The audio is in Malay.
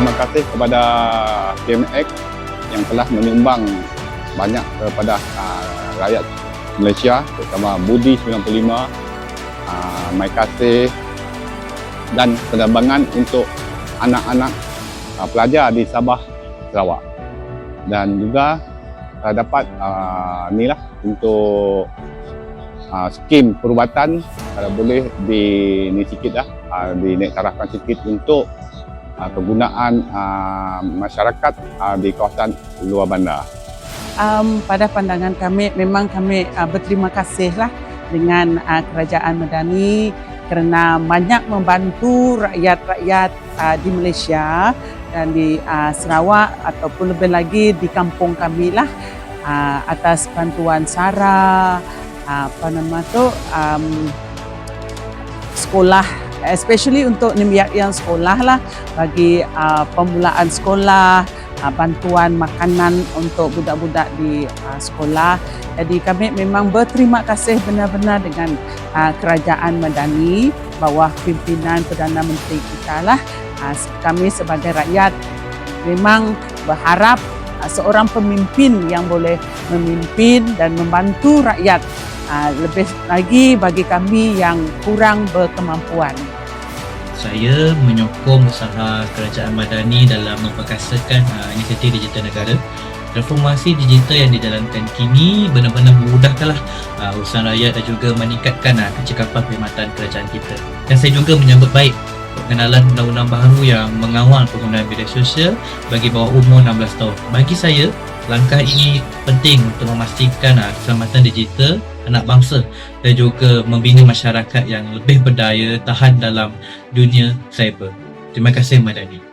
berterima kasih kepada KMX yang telah menyumbang banyak kepada uh, rakyat Malaysia terutama Budi 95 uh, Mai Kasih dan penerbangan untuk anak-anak uh, pelajar di Sabah Sarawak. Dan juga uh, dapat uh, ni lah untuk uh, skim perubatan kalau boleh di ni sikit lah uh, dinaik tarafkan sikit untuk uh, kegunaan uh, masyarakat uh, di kawasan luar bandar. um, pada pandangan kami memang kami uh, berterima kasihlah dengan uh, kerajaan Madani kerana banyak membantu rakyat-rakyat uh, di Malaysia dan di uh, Sarawak ataupun lebih lagi di kampung kami lah uh, atas bantuan SARA uh, apa nama tu um, sekolah especially untuk yang sekolah lah bagi uh, pemulaan sekolah uh, bantuan makanan untuk budak-budak di uh, sekolah. Jadi kami memang berterima kasih benar-benar dengan uh, kerajaan Madani bawah pimpinan Perdana Menteri kita lah. Uh, kami sebagai rakyat memang berharap uh, seorang pemimpin yang boleh memimpin dan membantu rakyat uh, lebih lagi bagi kami yang kurang berkemampuan. Saya menyokong usaha kerajaan Madani dalam memperkasakan uh, inisiatif digital negara. Reformasi digital yang dijalankan kini benar-benar memudahkanlah uh, urusan rakyat dan juga meningkatkan uh, kecekapan perkhidmatan kerajaan kita. Dan saya juga menyambut baik pengenalan undang-undang baru yang mengawal penggunaan media sosial bagi bawah umur 16 tahun. Bagi saya, langkah ini penting untuk memastikan uh, keselamatan digital anak bangsa dan juga membina masyarakat yang lebih berdaya tahan dalam dunia cyber. Terima kasih Madani.